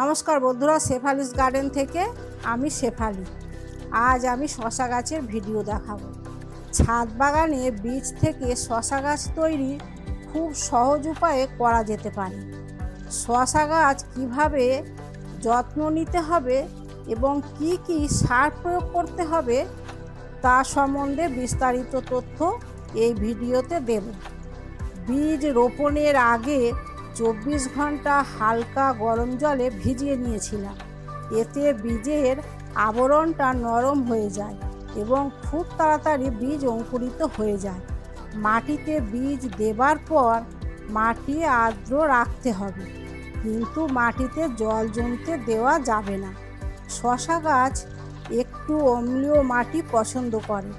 নমস্কার বন্ধুরা, শেফালিস গার্ডেন থেকে আমি শেফালি। আজ আমি শশা গাছের ভিডিও দেখাবো। ছাদ বাগানে বীজ থেকে শশা গাছ তৈরি খুব সহজ উপায়ে করা যেতে পারে। শশা গাছ কীভাবে যত্ন নিতে হবে এবং কি কি সার প্রয়োগ করতে হবে তা সম্বন্ধে বিস্তারিত তথ্য এই ভিডিওতে দেব। বীজ রোপণের আগে চব্বিশ ঘণ্টা হালকা গরম জলে ভিজিয়ে নিয়েছিলাম। এতে বীজের আবরণটা নরম হয়ে যায় এবং খুব তাড়াতাড়ি বীজ অঙ্কুরিত হয়ে যায়। মাটিতে বীজ দেবার পর মাটি আর্দ্র রাখতে হবে, কিন্তু মাটিতে জল জমতে দেওয়া যাবে না। শশা গাছ একটু অম্লীয় মাটি পছন্দ করে,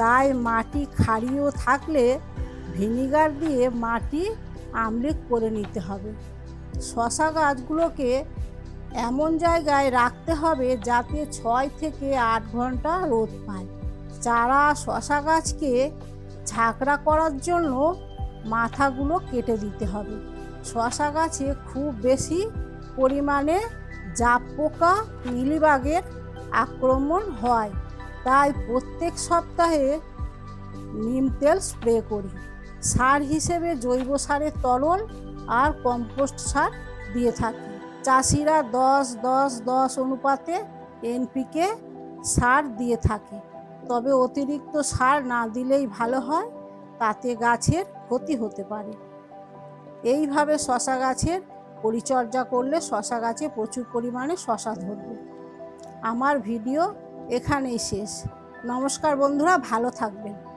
তাই মাটি ক্ষারীয় থাকলে ভিনিগার দিয়ে মাটি আমলিক করে নিতে হবে। শশা গাছগুলোকে এমন জায়গায় রাখতে হবে যাতে ছয় থেকে আট ঘণ্টা রোদ পায়। চারা শশা গাছকে ঝাঁকড়া করার জন্য মাথাগুলো কেটে দিতে হবে। শশা গাছে খুব বেশি পরিমাণে জাপ পোকা মিলিবাগের আক্রমণ হয়। তাই প্রত্যেক সপ্তাহে নিম তেল স্প্রে করি। সার হিসেবে জৈব সারের তরল আর কম্পোস্ট সার দিয়ে থাকি। চাষিরা দশ দশ দশ অনুপাতে এনপিকে সার দিয়ে থাকে। তবে অতিরিক্ত সার না দিলেই ভালো হয়, তাতে গাছের ক্ষতি হতে পারে। এইভাবে শশা গাছের পরিচর্যা করলে শশা গাছে প্রচুর পরিমাণে শশা ধরবে। আমার ভিডিও এখানেই শেষ। নমস্কার বন্ধুরা, ভালো থাকবেন।